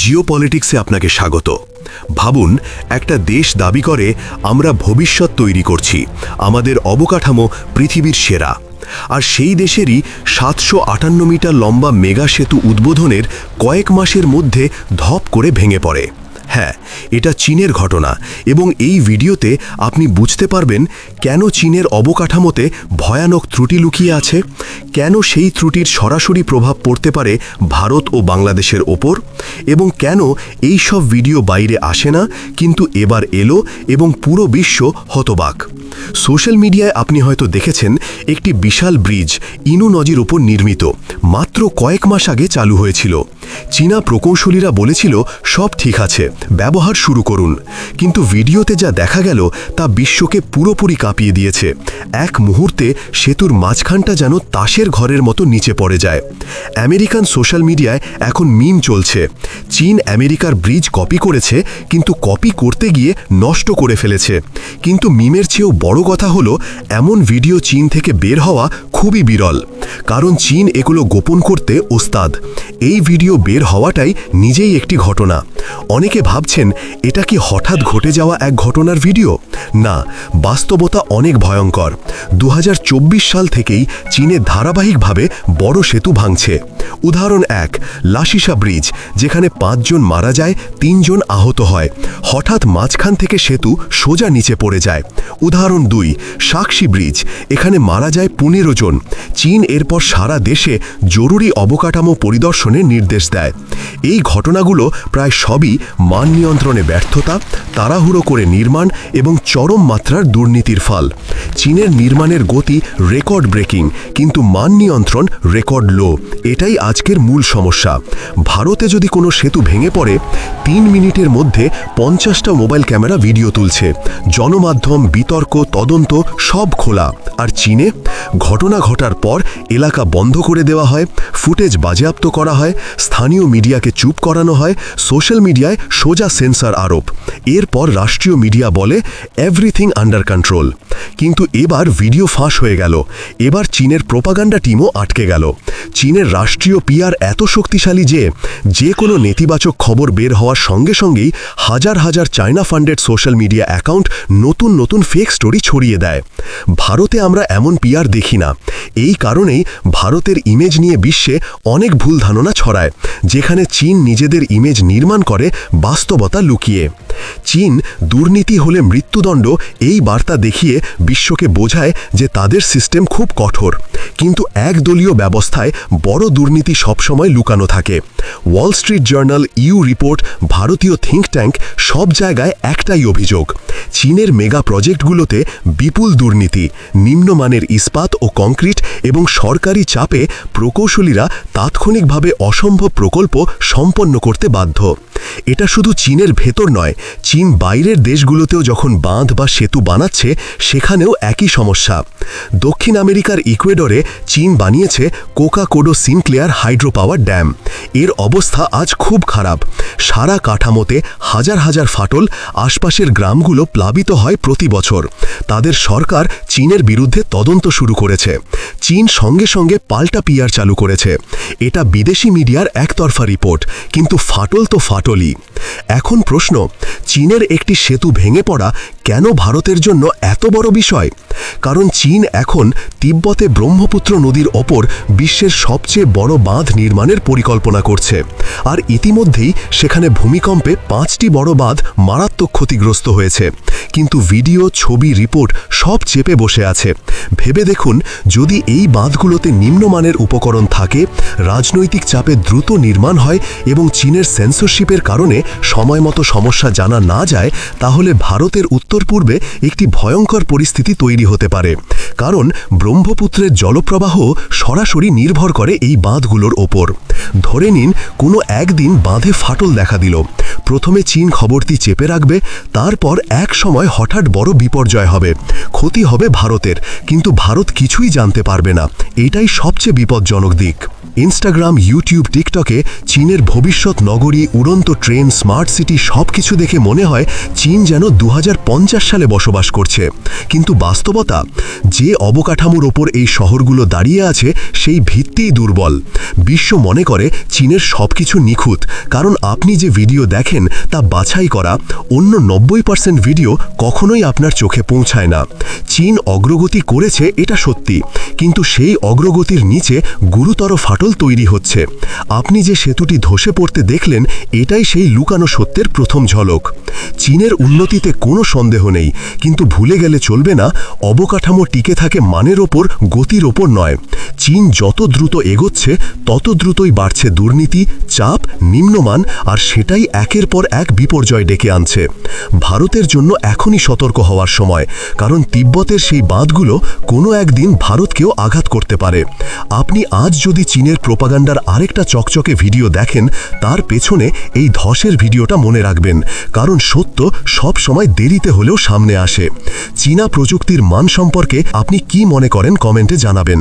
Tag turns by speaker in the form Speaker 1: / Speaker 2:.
Speaker 1: জিও পলিটিক্সে আপনাকে স্বাগত। ভাবুন, একটা দেশ দাবি করে, আমরা ভবিষ্যৎ তৈরি করছি, আমাদের অবকাঠামো পৃথিবীর সেরা। আর সেই দেশেরই সাতশো আটান্ন মিটার লম্বা মেগা সেতু উদ্বোধনের কয়েক মাসের মধ্যে ধপ করে ভেঙে পড়ে। হ্যাঁ এটা চীনের ঘটনা এবং এই ভিডিওতে আপনি বুঝতে পারবেন কেন চীনের অবকাঠামোতে ভয়ানক ত্রুটি লুকিয়ে আছে, কেন সেই ত্রুটির সরাসরি প্রভাব পড়তে পারে ভারত ও বাংলাদেশের ওপর এবং কেন এই সব ভিডিও বাইরে আসে না, কিন্তু এবার এলো এবং পুরো বিশ্ব হতবাক। সোশ্যাল মিডিয়ায় আপনি হয়তো দেখেছেন একটি বিশাল ব্রিজ ইনু নজির ওপর নির্মিত, মাত্র কয়েক মাস আগে চালু হয়েছিল। চীনা প্রকৌশলীরা বলেছিল সব ঠিক আছে ব্যবহার শুরু করুন। কিন্তু ভিডিওতে যা দেখা গেল তা বিশ্বকে পুরোপুরি কাঁপিয়ে দিয়েছে। এক মুহূর্তে সেতুর মাঝখানটা যেন তাসের ঘরের মতো নিচে পড়ে যায়। আমেরিকান সোশ্যাল মিডিয়ায় এখন মিম চলছে। চীন আমেরিকার ব্রিজ কপি করেছে, কিন্তু কপি করতে গিয়ে নষ্ট করে ফেলেছে। কিন্তু মিমের চেয়েও বড় কথা হলো, এমন ভিডিও চীন থেকে বের হওয়া খুবই বিরল। কারণ চীন এগুলো গোপন করতে ওস্তাদ। এই ভিডিও বের হওয়াটাই নিজেই একটি ঘটনা। অনেকে ভাবছেন, এটা কি হঠাৎ ঘটে যাওয়া এক ঘটনার ভিডিও? না, বাস্তবতা অনেক ভয়ঙ্কর। দু হাজার চব্বিশ সাল থেকেই চীনে ধারাবাহিকভাবে বড় সেতু ভাঙছে। উদাহরণ এক, লাশিসা ব্রিজ, যেখানে পাঁচজন মারা যায়, তিনজন আহত হয়। হঠাৎ মাঝখান থেকে সেতু সোজা নিচে পড়ে যায়। উদাহরণ দুই সাক্ষী ব্রিজ, এখানে মারা যায় পনেরো জন। চীন এরপর সারা দেশে জরুরি অবকাঠামো পরিদর্শনের নির্দেশ দেয়। এই ঘটনাগুলো প্রায় সবই মান নিয়ন্ত্রণে ব্যর্থতা, তাড়াহুড়ো করে নির্মাণ এবং চরম মাত্রার দুর্নীতির ফল। চীনের নির্মাণের গতি রেকর্ড ব্রেকিং, কিন্তু মান নিয়ন্ত্রণ রেকর্ড লো। এটাই আজকের মূল সমস্যা। ভারতে যদি কোনো সেতু ভেঙে পড়ে, তিন মিনিটের মধ্যে পঞ্চাশটা মোবাইল ক্যামেরা ভিডিও তুলছে। জনমাধ্যম, বিতর্ক, তদন্ত সব খোলা। আর চীনে ঘটনা ঘটার পর এলাকা বন্ধ করে দেওয়া হয়, ফুটেজ বাজেয়াপ্ত করা হয়, স্থানীয় মিডিয়াকে চুপ করানো হয়, সোশ্যাল মিডিয়ায় সোজা সেন্সার আরোপ। এরপর রাষ্ট্রীয় মিডিয়া বলে, এভরিথিং আন্ডার কন্ট্রোল। কিন্তু এবার ভিডিও ফাঁস হয়ে গেল। এবার চীনের প্রোপাগান্ডা টিমও আটকে গেল। চীনের রাষ্ট্রীয় পিআর এত শক্তিশালী যে যে কোনো নেতিবাচক খবর বের হওয়ার সঙ্গে সঙ্গেই হাজার হাজার China funded social media account নতুন নতুন ফেক স্টোরি ছড়িয়ে দেয়। ভারতে আমরা এমন পিয়ার দেখি না। এই কারণেই ভারতের ইমেজ নিয়ে বিশ্বে অনেক ভুল ধারণা ছড়ায়, যেখানে চীন নিজেদের ইমেজ নির্মাণ করে বাস্তবতা লুকিয়ে। চীন দুর্নীতি হলে মৃত্যুদণ্ড এই বার্তা দেখিয়ে বিশ্বকে বোঝায় যে তাদের সিস্টেম খুব কঠোর। কিন্তু একদলীয় ব্যবস্থায় বড় দুর্নীতি সবসময় লুকানো থাকে। Wall Street Journal EU report ভারতীয় থিঙ্ক ট্যাঙ্ক সব জায়গায় একটাই অভিযোগ। চীনের মেগা প্রজেক্টগুলোতে বিপুল দুর্নীতি, নিম্নমানের ইস্পাত ও কংক্রিট এবং সরকারি চাপে প্রকৌশলীরা তাৎক্ষণিকভাবে অসম্ভব প্রকল্প সম্পন্ন করতে বাধ্য। এটা শুধু চীনের ভেতর নয়, চীন বাইরের দেশগুলোতেও যখন বাঁধ বা সেতু বানাচ্ছে, সেখানেও একই সমস্যা। দক্ষিণ আমেরিকার ইকুয়েডরে চীন বানিয়েছে Coca Codo Sinclair hydro power dam. এর অবস্থা আজ খুব খারাপ। সারা কাঠামোতে হাজার হাজার ফাটল, আশপাশের গ্রামগুলো প্লাবিত হয় প্রতি বছর। তাদের সরকার চীনের বিরুদ্ধে তদন্ত শুরু করেছে। চীন সঙ্গে সঙ্গে পাল্টা পিয়ার চালু করেছে। এটা বিদেশি মিডিয়ার একতরফা রিপোর্ট, কিন্তু ফাটল তো ফাটলই। এখন প্রশ্ন, চীনের একটি সেতু ভেঙে পড়া কেন ভারতের জন্য এত বড় বিষয়? কারণ চীন এখন তিব্বতে ব্রহ্মপুত্র নদীর ওপর বিশ্বের সবচেয়ে বড় বাঁধ নির্মাণের পরিকল্পনা করছে। আর ইতিমধ্যেই সেখানে ভূমিকম্পে পাঁচটি বড় বাঁধ মারাত্মক ক্ষতিগ্রস্ত হয়েছে। কিন্তু ভিডিও, ছবি, রিপোর্ট সব চেপে বসে আছে। ভেবে দেখুন, যদি এই বাঁধগুলোতে নিম্নমানের উপকরণ থাকে, রাজনৈতিক চাপে দ্রুত নির্মাণ হয় এবং চীনের সেন্সরশিপের কারণে সময় মতো সমস্যা জানা না যায়, তাহলে ভারতের উত্তর পূর্বে একটি ভয়ঙ্কর পরিস্থিতি তৈরি হতে পারে। কারণ ব্রহ্মপুত্রের জলপ্রবাহ সরাসরি নির্ভর করে এই বাঁধগুলোর ওপর। ধরে নিন, কোনো একদিন বাঁধে ফাটল দেখা দিল। প্রথমে চীন খবরটি চেপে রাখবে, তারপর এক সময় হঠাৎ বড় বিপর্যয় হবে। ক্ষতি হবে ভারতের, কিন্তু ভারত কিছুই জানতে পারবে না। এটাই সবচেয়ে বিপজ্জনক দিক। ইনস্টাগ্রাম, ইউটিউব, টিকটকে চীনের ভবিষ্যৎ নগরী, উড়ন্ত ট্রেন, স্মার্ট সিটি সব কিছু দেখে মনে হয় চীন যেন দু হাজার পঞ্চাশ সালে বসবাস করছে। কিন্তু বাস্তবতা, যে অবকাঠামোর ওপর এই শহরগুলো দাঁড়িয়ে আছে, সেই ভিত্তিই দুর্বল। বিশ্ব মনে করে চীনের সব কিছু নিখুঁত, কারণ আপনি যে ভিডিও দেখেন তা বাছাই করা অন্য নব্বই পার্সেন্ট ভিডিও কখনোই আপনার চোখে পৌঁছায় না। চীন অগ্রগতি করেছে এটা সত্যি, কিন্তু সেই অগ্রগতির নিচে গুরুতর ফাটল তৈরি হচ্ছে। আপনি যে সেতুটি ধসে পড়তে দেখলেন, এটাই সেই লুকানো সত্যের প্রথম ঝলক। চীনের উন্নতিতে কোনো সন্দেহ নেই, কিন্তু ভুলে গেলে চলবে না, অবকাঠামো টিকে থাকে মানের ওপর, গতির ওপর নয়। চীন যত দ্রুত এগোচ্ছে, তত দ্রুতই বাড়ছে দুর্নীতি, চাপ, নিম্নমান, আর সেটাই একের পর এক বিপর্যয় ডেকে আনছে। ভারতের জন্য এখনই সতর্ক হওয়ার সময়, কারণ তিব্বতের সেই বাঁধগুলো কোনো একদিন ভারতকেও আঘাত করতে পারে। আপনি আজ যদি চীনের প্রোপাগান্ডার আরেকটা চকচকে ভিডিও দেখেন, তার পেছনে এই ধসের ভিডিওটা মনে রাখবেন, কারণ সত্য সব সময় দেরিতে হলেও সামনে আসে। চীনা প্রযুক্তির মান সম্পর্কে আপনি কি মনে করেন কমেন্টে জানাবেন।